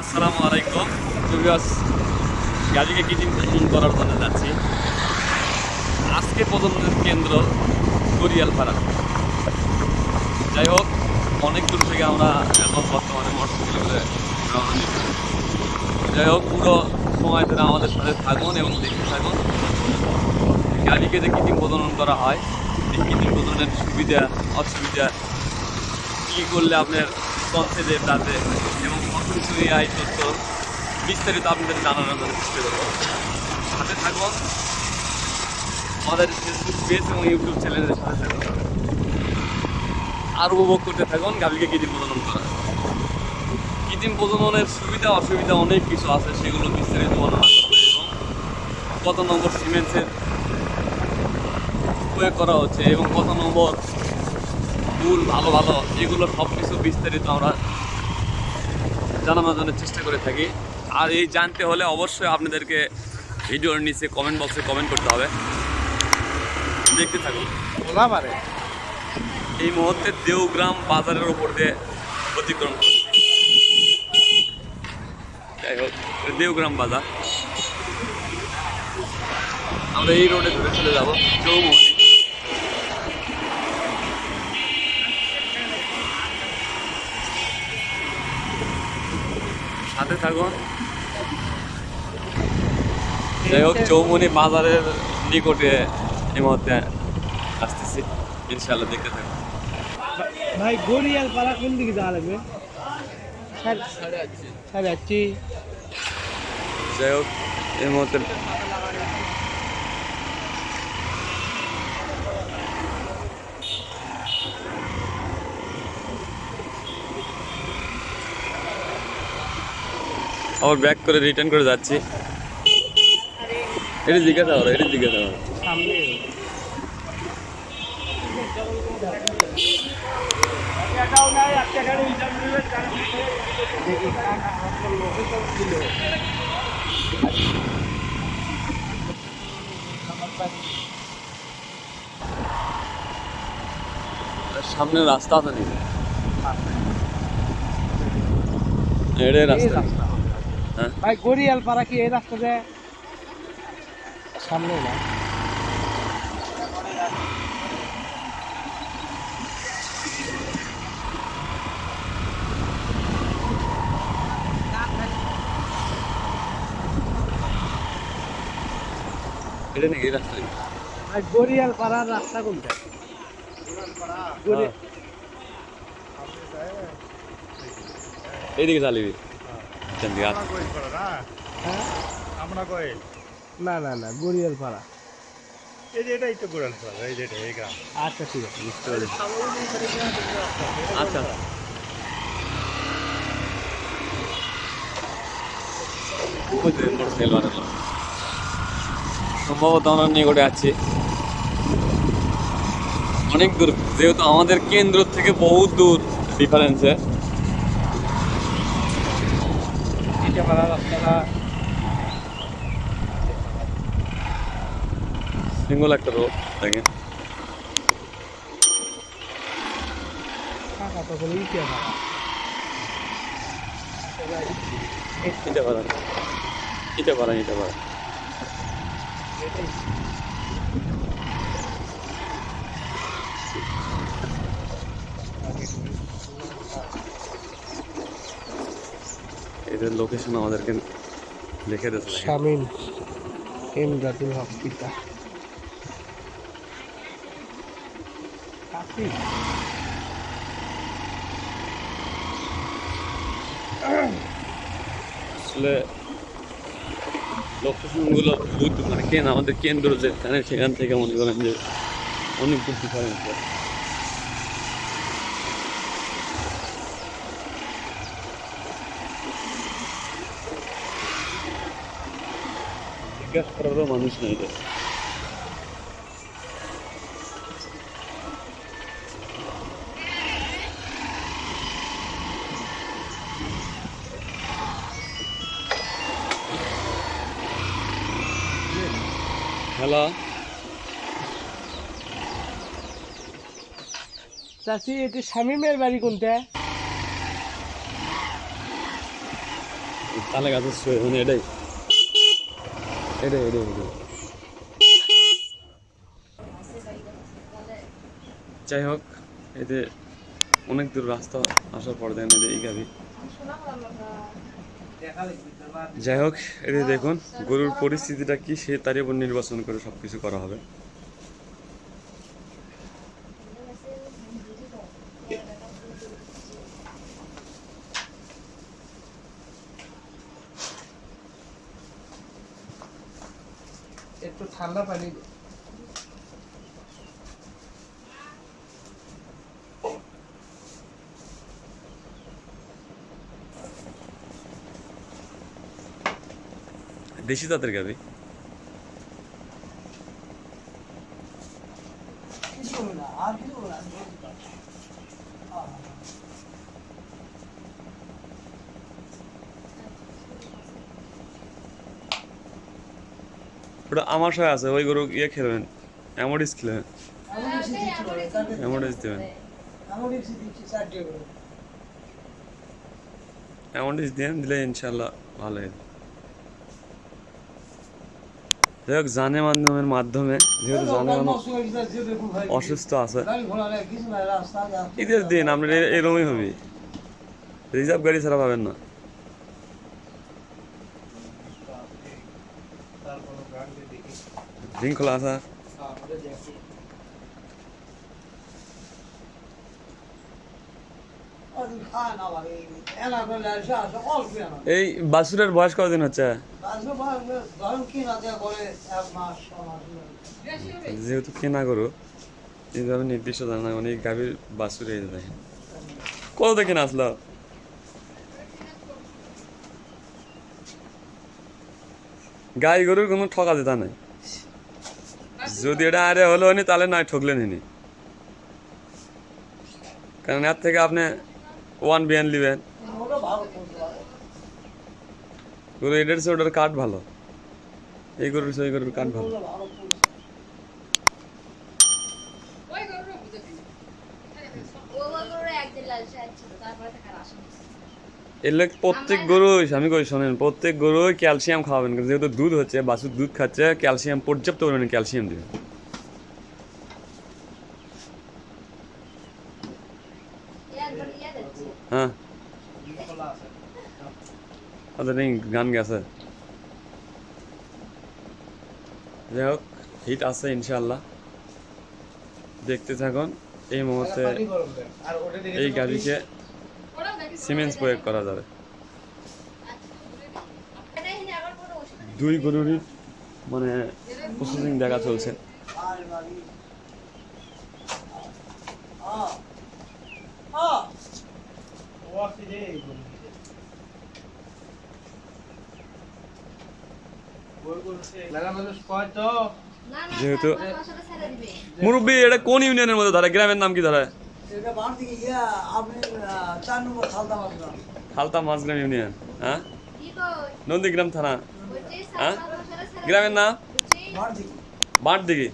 আসসালামু আলাইকুম। জুবিয়াস গাড়িকে প্রদান করার জন্য যাচ্ছি? আজকে প্রজন্মের কেন্দ্র গড়িয়াল পাড়া। যাই হোক অনেক দূর থেকে আমরা এখন বর্তমানে মোটরসাইকেল রওনা যাই হোক পুরো সময় ধরে আমাদের সাথে থাকুন এবং দেখতে থাকুন। গাড়িকে যে কৃত্রিম প্রজনন করা হয়, এই কৃত্রিম প্রজননের সুবিধা, অসুবিধা, কী করলে আপনার কনসেপ্টে তাতে এবং কত কিছু এই তথ্য বিস্তারিত আপনাদের জানানোর জন্য চেষ্টা করব। সাথে থাকুন। আমাদের ফেসবুক পেজ এবং ইউটিউব চ্যানেলের সাথে থাকুন। আর উপভোগ করতে থাকুন গাভীকে কৃত্রিম প্রজনন করা। কৃত্রিম প্রজননের সুবিধা, অসুবিধা অনেক কিছু আছে, সেগুলো বিস্তারিত বর্ণনা করবে এবং কত নম্বর সিমেন্টসের প্রয়োগ করা হচ্ছে এবং কত নম্বর ফুল ভালো ভালো, এগুলো সব কিছু বিস্তারিত আমরা জানানোর জন্য চেষ্টা করে থাকি। আর এই জানতে হলে অবশ্যই আপনাদেরকে ভিডিওর নিচে কমেন্ট বক্সে কমেন্ট করতে হবে। দেখতে থাকুন। বলা এই মুহূর্তে দেওগ্রাম বাজারের ওপর দিয়ে অতিক্রম যাই হোক এটা দেওগ্রাম বাজার। আমরা এই রোডে ধরে চলে যাব। চৌমনি সাথে থাকুন যাই হোক চৌমনি মাজারের নিকটে এই মুহূর্তে আসতেছি। ইনশাল্লাহ দেখতে থাকুন ভাই গড়িয়াল পাড়া কোন দিকে যাওয়া লাগবে? যাই হোক এই মুহূর্তে আবার ব্যাক করে রিটার্ন করে যাচ্ছি। এটি জিজ্ঞাসা করো, এটি জিজ্ঞাসা করো। সামনে রাস্তা আছে নাকি? এটাই রাস্তা। হ্যাঁ ভাই গড়িয়াল পাড়া কি এই রাস্তা যায় সামনে না। এটা নাকি এই রাস্তা? ভাই গড়িয়াল পাড়ার রাস্তা কোনটা? গড়ি- এইদিকে চালিবি। আমরা কই না না না গড়িয়াল পাড়া এই যে এটাই তো গোড়াল পাড়া, এই যে এটা, এই গ্রাম। আচ্ছা ঠিক আছে। বুঝতে পেরেছি আচ্ছা মোটরসাইকেল বানালো। সম্ভবত আমরা নিকটে আছি। অনেক দূর যেহেতু আমাদের কেন্দ্র থেকে বহুত দূর ডিফারেন্সে সিঙ্গল একটা রোড দেখেন কাকা তো বলে ইটা পাড়া এটা পারা এটা পারা এটা পারা এদের লোকেশন আমাদেরকে লিখে দিয়েছে শামিম এমদাদুল হক পিতা। আসলে লোকেশনগুলো মানে কেন? আমাদের কেন্দ্র যেখানে সেখান থেকে মনে করেন যে অনেক দূর ডিফারেন্স জিজ্ঞাসা করারও মানুষ নেই রে। হ্যালো চাচি এটি শামিমের বাড়ি কোনটা তালে গাছের শুয়ে এটাই যাই হোক এতে অনেক দূর রাস্তা আসার পর দেন এদের এই গাড়ি। যাই হোক এদের দেখুন, গরুর পরিস্থিতিটা কি, সে তারই উপর নির্বাচন করে সব কিছু করা হবে একটু ঠান্ডা পানি। দেশি জাতের গাবি কিছু হবে না আর কিছু হবে না ওটা আমার সাথে আছে ওই গরু ইয়ে খেলবেন অ্যামোডিস খেলবেন। অ্যামোডিস দেবেন। অ্যামোডিস দেন দিলে ইনশাল্লাহ ভালো হবে যাই হোক জানে মাধ্যমের মাধ্যমে যেহেতু জানে মানুষ অসুস্থ আছে। ঈদের দিন আপনার এ- এরকমই হবে। রিজার্ভ গাড়ি ছাড়া পাবেন না তারপর গাড়ি দেখি রিং খোলা আছে এই বাসুরের বয়স কতদিন হচ্ছে? যেহেতু কেনা গরু এইভাবে নির্দিষ্ট জানা মানে এই গাভীর বাসুরে দেখেন। কত থেকে কেনা আসলো? গাই গরুর কোনো ঠকা যেতা নাই। যদি এটা আরে হলো নি তাহলে নয় ঠকলেন হিনি কারণ এর থেকে আপনি ওয়ান বিয়ান নিবেন। গরু এটার চেয়ে ওটার কাঠ ভালো। এই গরুর চেয়ে ওই গরুর কাঠ ভালো। এলে প্রত্যেক গরু আমি কই শোনেন প্রত্যেক গরু ক্যালসিয়াম খাওয়াবেন কারণ যেহেতু দুধ হচ্ছে বাছুর দুধ খাচ্ছে ক্যালসিয়াম পর্যাপ্ত পরিমাণে ক্যালসিয়াম দিবে হ্যাঁ। ওদের এই গান গেছে। যাই হোক হিট আছে ইনশাল্লাহ দেখতে থাকুন এই মুহূর্তে এই গাড়িকে সিমেন্স প্রয়োগ করা যাবে। দুই গরুরই মানে প্রসেসিং দেখা চলছে। যেহেতু মুরব্বী এটা কোন ইউনিয়নের মধ্যে ধরে গ্রামের নাম কি ধরে খালতা মাঝগ্রাম ইউনিয়ন হ্যাঁ? নন্দীগ্রাম থানা হ্যাঁ? গ্রামের নাম? বাঁট দিঘি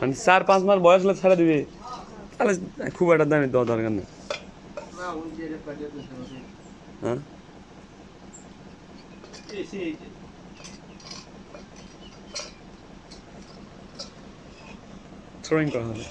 মানে চার পাঁচ মাস বয়স হলে ছেড়ে দিবি। তাহলে খুব একটা দামি দেওয়া দরকার নেই। হ্যাঁ? থ্রোয়িং করা হবে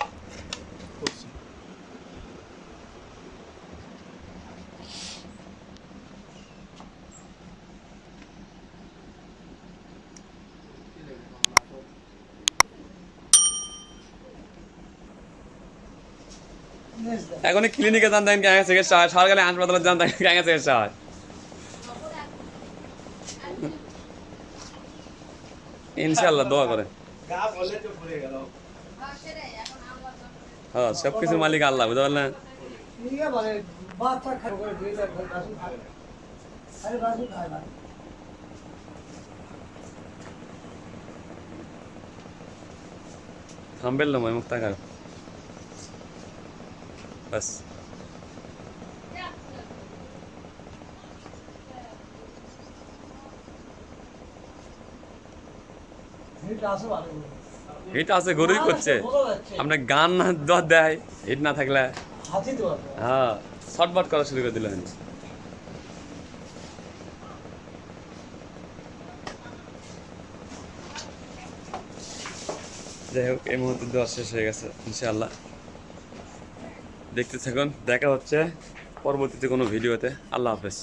এখন ক্লিনিকে যান দেখেন চিকিৎসা হয়। সরকারি হাসপাতালে যান দেখেন ইনশাল্লাহ দোয়া করে হ্যাঁ সব কিছুর মালিক আল্লাহ বুঝতে পারলেন? থামবেল না। মুখ তাকার। বাস। হিট আছে গরুই করছে। আপনার গান না দেওয়া দেয় হিট না থাকলে। হ্যাঁ শর্টবাট করা শুরু করে দিল যাই হোক এই মুহূর্তে দেওয়া শেষ হয়ে গেছে ইনশাআল্লাহ। দেখতে থাকুন দেখা হচ্ছে পরবর্তীতে কোনো ভিডিওতে। আল্লাহ হাফেজ।